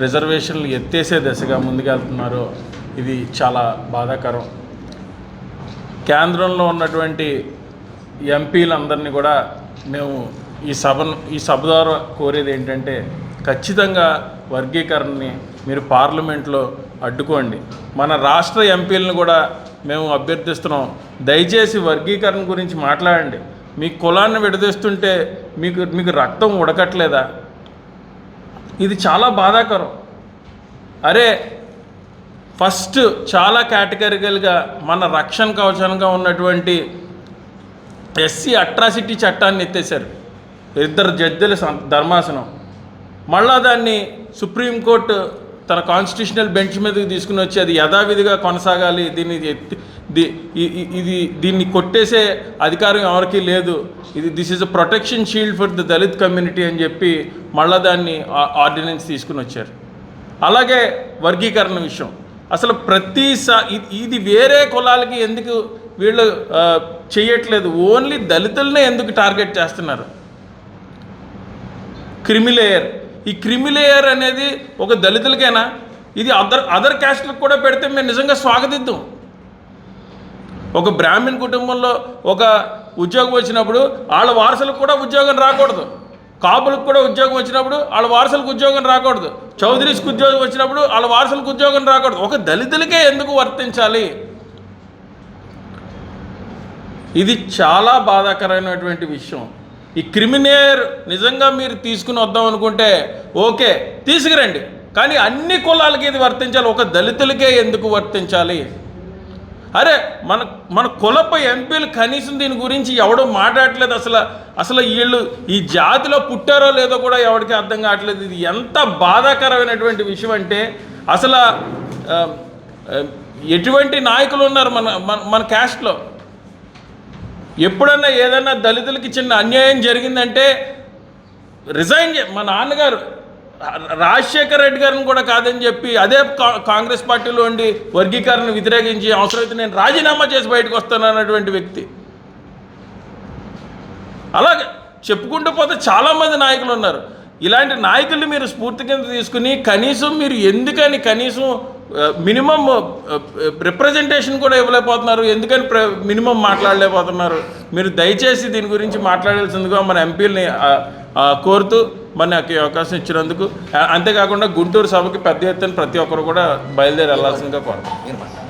రిజర్వేషన్లు ఎత్తేసే దిశగా ముందుకెళ్తున్నారో ఇది చాలా బాధాకరం. కేంద్రంలో ఉన్నటువంటి ఎంపీలందరినీ కూడా మేము ఈ సభను ఈ సభ ద్వారా కోరేది ఏంటంటే ఖచ్చితంగా వర్గీకరణని మీరు పార్లమెంట్లో అడ్డుకోండి. మన రాష్ట్ర ఎంపీలను కూడా మేము అభ్యర్థిస్తున్నాం. దయచేసి వర్గీకరణ గురించి మాట్లాడండి. మీ కులాన్ని విడదీస్తుంటే మీకు మీకు రక్తం ఉడకట్లేదా? ఇది చాలా బాధాకరం. అరే ఫస్ట్ చాలా కేటగిరికల్గా మన రక్షణ కవచంగా ఉన్నటువంటి ఎస్సీ అట్రాసిటీ చట్టాన్ని ఎత్తేశారు. ఇద్దరు జడ్జిల ధర్మాసనం. మళ్ళా దాన్ని సుప్రీంకోర్టు తన కాన్స్టిట్యూషనల్ బెంచ్ మీదకి తీసుకుని వచ్చి అది యథావిధిగా కొనసాగాలి దీన్ని ఎత్తి ఇది దీన్ని కొట్టేసే అధికారం ఎవరికీ లేదు. ఇది this is a protection shield for the Dalit community అని చెప్పి మళ్ళా దాన్ని ఆర్డినెన్స్ తీసుకుని వచ్చారు. అలాగే వర్గీకరణ విషయం. అసలు ప్రతిసా ఇది వేరే కులాలకి ఎందుకు వీళ్ళు చేయట్లేదు? ఓన్లీ దళితులనే ఎందుకు టార్గెట్ చేస్తున్నారు? క్రిమిలేయర్. ఈ క్రిమిలేయర్ అనేది ఒక దళితులకేనా? ఇది అదర్ అదర్ క్యాస్ట్లకు కూడా పెడితే మేము నిజంగా స్వాగతిద్దాం. ఒక బ్రాహ్మణ్ కుటుంబంలో ఒక ఉద్యోగం వచ్చినప్పుడు వాళ్ళ వారసులకు కూడా ఉద్యోగం రాకూడదు. కాపులకు కూడా ఉద్యోగం వచ్చినప్పుడు వాళ్ళ వారసులకు ఉద్యోగం రాకూడదు. చౌదరీస్కి ఉద్యోగం వచ్చినప్పుడు వాళ్ళ వారసులకు ఉద్యోగం రాకూడదు. ఒక దళితులకే ఎందుకు వర్తించాలి? ఇది చాలా బాధాకరమైనటువంటి విషయం. ఈ క్రిమినేర్ నిజంగా మీరు తీసుకుని వద్దాం అనుకుంటే ఓకే తీసుకురండి. కానీ అన్ని కులాలకి ఇది వర్తించాలి. ఒక దళితులకే ఎందుకు వర్తించాలి? అరే మన మన కులప ఎంపీలు కనీసం దీని గురించి ఎవడో మాట్లాడట్లేదు అసలు. అసలు వీళ్ళు ఈ జాతిలో పుట్టారో లేదో కూడా ఎవరికి అర్థం కావట్లేదు. ఇది ఎంత బాధాకరమైనటువంటి విషయం అంటే అసలు ఎటువంటి నాయకులు ఉన్నారు మన మన మన క్యాస్ట్లో? ఎప్పుడన్నా ఏదన్నా దళితులకి చిన్న అన్యాయం జరిగిందంటే రిజైన్ చే మా నాన్నగారు రాజశేఖర్ రెడ్డి గారిని కూడా కాదని చెప్పి అదే కా- కాంగ్రెస్ పార్టీలో ఉండి వర్గీకరణ వ్యతిరేకించి అవసరమైతే నేను రాజీనామా చేసి బయటకు వస్తాను అన్నటువంటి వ్యక్తి. అలాగే చెప్పుకుంటూ పోతే చాలామంది నాయకులు ఉన్నారు. ఇలాంటి నాయకుల్ని మీరు స్ఫూర్తి కింద తీసుకుని కనీసం మీరు ఎందుకని కనీసం మినిమం రిప్రజెంటేషన్ కూడా ఇవ్వలేకపోతున్నారు. ఎందుకని ప్ర మినిమం మాట్లాడలేకపోతున్నారు. మీరు దయచేసి దీని గురించి మాట్లాడాల్సిందిగా మన ఎంపీలని కోరుతూ మరి నాకు అవకాశం ఇచ్చినందుకు. అంతేకాకుండా గుంటూరు సభకి పెద్ద ఎత్తున ప్రతి ఒక్కరు కూడా బయలుదేరి వెళ్ళాల్సిందిగా కోరుతాను